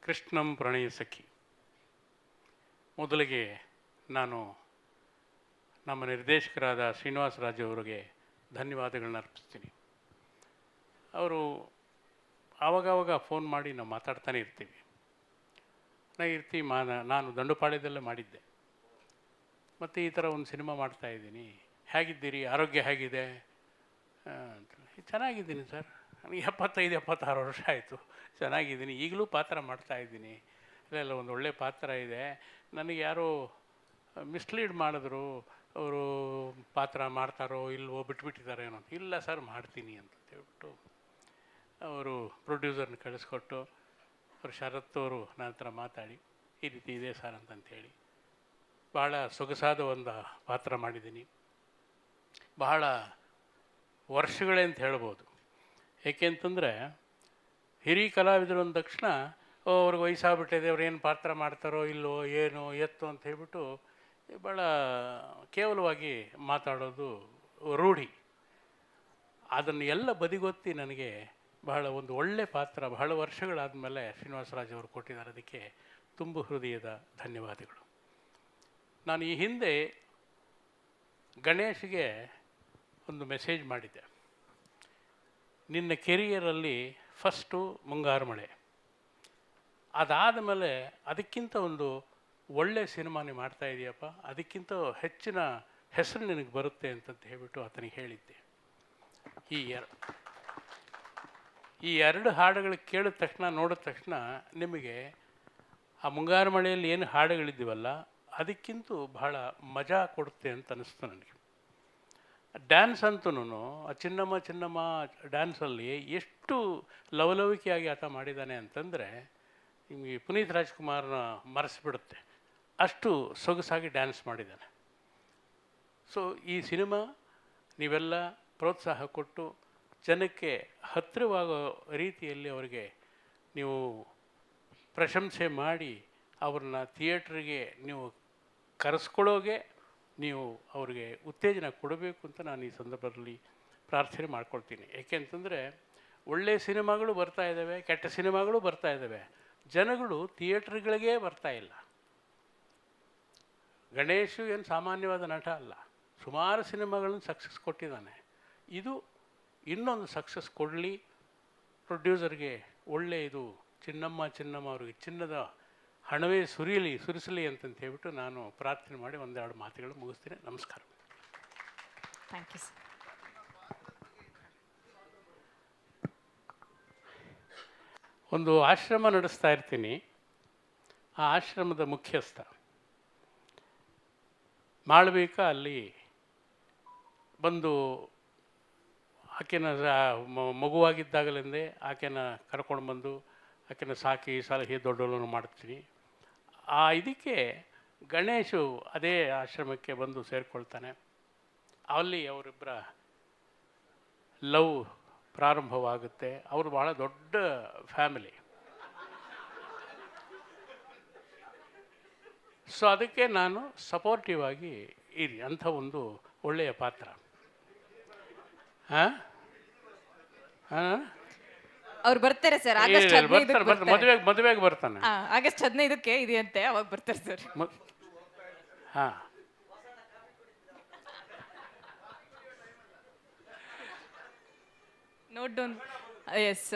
ಕೃಷ್ಣಂ ಪ್ರಣಯ ಸಖಿ. ಮೊದಲಿಗೆ ನಾನು ನಮ್ಮ ನಿರ್ದೇಶಕರಾದ ಶ್ರೀನಿವಾಸ ರಾಜು ಅವರಿಗೆ ಧನ್ಯವಾದಗಳನ್ನ ಅರ್ಪಿಸ್ತೀನಿ. ಅವರು ಆವಾಗವಾಗ ಫೋನ್ ಮಾಡಿ ನಾವು ಮಾತಾಡ್ತಾನೆ ಇರ್ತೀವಿ. ನಾ ಇರ್ತೀವಿ ಮಾ ನಾನು ದಂಡುಪಾಳ್ಯದಲ್ಲೇ ಮಾಡಿದ್ದೆ. ಮತ್ತು ಈ ಥರ ಒಂದು ಸಿನಿಮಾ ಮಾಡ್ತಾ ಇದ್ದೀನಿ. ಹೇಗಿದ್ದೀರಿ? ಆರೋಗ್ಯ ಹೇಗಿದೆ? ಅಂತ. ಚೆನ್ನಾಗಿದ್ದೀನಿ ಸರ್. ನನಗೆ ಎಪ್ಪತ್ತೈದು, ಎಪ್ಪತ್ತಾರು ವರ್ಷ ಆಯಿತು. ಚೆನ್ನಾಗಿದ್ದೀನಿ. ಈಗಲೂ ಪಾತ್ರ ಮಾಡ್ತಾಯಿದ್ದೀನಿ ಇಲ್ಲೆಲ್ಲ ಒಂದು ಒಳ್ಳೆ ಪಾತ್ರ ಇದೆ. ನನಗೆ ಯಾರೋ ಮಿಸ್ಲೀಡ್ ಮಾಡಿದ್ರು. ಅವರು ಪಾತ್ರ ಮಾಡ್ತಾರೋ, ಇಲ್ವೋ ಬಿಟ್ಬಿಟ್ಟಿದ್ದಾರೆ ಏನೋ. ಇಲ್ಲ ಸರ್, ಮಾಡ್ತೀನಿ ಅಂತ ಹೇಳ್ಬಿಟ್ಟು ಅವರು ಪ್ರೊಡ್ಯೂಸರ್ನ ಕಳಿಸ್ಕೊಟ್ಟು ಅವರು ಶರತ್ತವರು ನನ್ನ ಹತ್ರ ಮಾತಾಡಿ, ಈ ರೀತಿ ಇದೆ ಸರ್ ಅಂತಂತೇಳಿ ಭಾಳ ಸೊಗಸಾದ ಒಂದು ಪಾತ್ರ ಮಾಡಿದ್ದೀನಿ. ಬಹಳ ವರ್ಷಗಳೇ ಅಂತ ಹೇಳ್ಬೋದು. ಏಕೆಂತಂದರೆ ಹಿರಿಯ ಕಲಾವಿದರು ಅಂದ ತಕ್ಷಣ ಅವ್ರಿಗೆ ವಯಸ್ಸಾಗ್ಬಿಟ್ಟಿದೆ, ಅವ್ರು ಏನು ಪಾತ್ರ ಮಾಡ್ತಾರೋ ಇಲ್ಲೋ ಏನೋ, ಎತ್ತು ಅಂತ ಹೇಳ್ಬಿಟ್ಟು ಭಾಳ ಕೇವಲವಾಗಿ ಮಾತಾಡೋದು ರೂಢಿ. ಅದನ್ನು ಎಲ್ಲ ಬದಿಗೊತ್ತಿ ನನಗೆ ಬಹಳ ಒಂದು ಒಳ್ಳೆ ಪಾತ್ರ, ಬಹಳ ವರ್ಷಗಳಾದಮೇಲೆ ಶ್ರೀನಿವಾಸರಾಜ್ ಅವರು ಕೊಟ್ಟಿದ್ದಾರೆ. ಅದಕ್ಕೆ ತುಂಬ ಹೃದಯದ ಧನ್ಯವಾದಗಳು. ನಾನು ಈ ಹಿಂದೆ ಗಣೇಶ್ಗೆ ಒಂದು ಮೆಸೇಜ್ ಮಾಡಿದ್ದೆ ನಿನ್ನ ಕೆರಿಯರಲ್ಲಿ ಫಸ್ಟು ಮುಂಗಾರು ಮಳೆ. ಅದಾದ ಮೇಲೆ ಅದಕ್ಕಿಂತ ಒಂದು ಒಳ್ಳೆಯ ಸಿನಿಮಾ ನೀವು ಮಾಡ್ತಾ ಇದೆಯಪ್ಪ, ಅದಕ್ಕಿಂತ ಹೆಚ್ಚಿನ ಹೆಸರು ನಿನಗೆ ಬರುತ್ತೆ ಅಂತಂತ ಹೇಳಿಬಿಟ್ಟು ಆತನಿಗೆ ಹೇಳಿದ್ದೆ. ಈ ಎರ, ಈ ಎರಡು ಹಾಡುಗಳು ಕೇಳಿದ ತಕ್ಷಣ, ನೋಡಿದ ತಕ್ಷಣ ನಿಮಗೆ ಆ ಮುಂಗಾರು ಮಳೆಯಲ್ಲಿ ಏನು ಹಾಡುಗಳಿದ್ದೀವಲ್ಲ, ಅದಕ್ಕಿಂತ ಬಹಳ ಮಜಾ ಕೊಡುತ್ತೆ ಅಂತ ಅನ್ನಿಸ್ತು ನನಗೆ. ಡ್ಯಾನ್ಸ್ ಅಂತೂ ಆ ಚಿನ್ನಮ್ಮ ಚಿನ್ನಮ್ಮ ಡ್ಯಾನ್ಸಲ್ಲಿ ಎಷ್ಟು ಲವಲವಿಕೆಯಾಗಿ ಆತ ಮಾಡಿದ್ದಾನೆ ಅಂತಂದರೆ ನಿಮಗೆ ಪುನೀತ್ ರಾಜ್ಕುಮಾರ್ನ ಮರೆಸಿಬಿಡುತ್ತೆ. ಅಷ್ಟು ಸೊಗಸಾಗಿ ಡ್ಯಾನ್ಸ್ ಮಾಡಿದ್ದಾನೆ. ಸೊ ಈ ಸಿನಿಮಾ ನೀವೆಲ್ಲ ಪ್ರೋತ್ಸಾಹ ಕೊಟ್ಟು ಜನಕ್ಕೆ ಹತ್ತಿರವಾಗೋ ರೀತಿಯಲ್ಲಿ ಅವರಿಗೆ ನೀವು ಪ್ರಶಂಸೆ ಮಾಡಿ ಅವ್ರನ್ನ ಥಿಯೇಟ್ರಿಗೆ ನೀವು ಕರೆಸ್ಕೊಳ್ಳೋಗೆ ನೀವು ಅವ್ರಿಗೆ ಉತ್ತೇಜನ ಕೊಡಬೇಕು ಅಂತ ನಾನು ಈ ಸಂದರ್ಭದಲ್ಲಿ ಪ್ರಾರ್ಥನೆ ಮಾಡ್ಕೊಳ್ತೀನಿ. ಏಕೆಂತಂದರೆ ಒಳ್ಳೆಯ ಸಿನಿಮಾಗಳು ಬರ್ತಾ ಇದ್ದಾವೆ ಕೆಟ್ಟ ಸಿನಿಮಾಗಳು ಬರ್ತಾ ಇದ್ದಾವೆ ಜನಗಳು ಥಿಯೇಟ್ರ್ಗಳಿಗೆ ಬರ್ತಾ ಇಲ್ಲ. ಗಣೇಶು ಏನು ಸಾಮಾನ್ಯವಾದ ನಟ ಅಲ್ಲ. ಸುಮಾರು ಸಿನಿಮಾಗಳನ್ನು ಸಕ್ಸಸ್ ಕೊಟ್ಟಿದ್ದಾನೆ. ಇದು ಇನ್ನೊಂದು ಸಕ್ಸಸ್ ಕೊಡಲಿ. ಪ್ರೊಡ್ಯೂಸರ್ಗೆ ಒಳ್ಳೆಯ ಇದು ಚಿನ್ನಮ್ಮ ಚಿನ್ನಮ್ಮ ಅವರಿಗೆ ಚಿನ್ನದ ಹಣವೇ ಸುರಿಯಲಿ ಸುರಿಸಲಿ ಅಂತಂತ ಹೇಳ್ಬಿಟ್ಟು ನಾನು ಪ್ರಾರ್ಥನೆ ಮಾಡಿ ಒಂದೆರಡು ಮಾತುಗಳು ಮುಗಿಸ್ತೀನಿ. ನಮಸ್ಕಾರ. ಥ್ಯಾಂಕ್ ಯು ಸರ್ ಒಂದು ಆಶ್ರಮ ನಡೆಸ್ತಾ ಇರ್ತೀನಿ. ಆ ಆಶ್ರಮದ ಮುಖ್ಯಸ್ಥ. ಮಾಡಬೇಕಾ ಅಲ್ಲಿ ಬಂದು ಆಕೆನ ಮಗುವಾಗಿದ್ದಾಗಲೆಂದೇ ಆಕೆನ ಕರ್ಕೊಂಡು ಬಂದು ಆಕೆನ ಸಾಕಿ ಸಲಹೆ ದೊಡ್ಡವನು ಮಾಡ್ತೀನಿ. ಆ ಇದಕ್ಕೆ ಗಣೇಶು ಅದೇ ಆಶ್ರಮಕ್ಕೆ ಬಂದು ಸೇರಿಕೊಳ್ತಾನೆ. ಅಲ್ಲಿ ಅವರಿಬ್ಬರ ಲವ್ ಪ್ರಾರಂಭವಾಗುತ್ತೆ. ಅವರು ಭಾಳ ದೊಡ್ಡ ಫ್ಯಾಮಿಲಿ. ಸೊ ಅದಕ್ಕೆ ನಾನು ಸಪೋರ್ಟಿವ್ ಆಗಿ ಇರಿ, ಅಂಥ ಒಂದು ಒಳ್ಳೆಯ ಪಾತ್ರ. ಹಾಂ? ಹಾಂ? ಅವ್ರು ಬರ್ತಾರೆ ಸರ್ ಆಗಸ್ಟ್ ಬರ್ತಾರೆ ಬರ್ತಾರೆ. ಮದುವೆಗೆ ಮದುವೆಗೆ ಬರ್ತಾನೆ. ಆಗಸ್ಟ್ ಹದಿನೈದಕ್ಕೆ ಇದೆಯಂತೆ ಅವಾಗ ಬರ್ತಾರೆ ಸರ್. ಹಾ. Note down S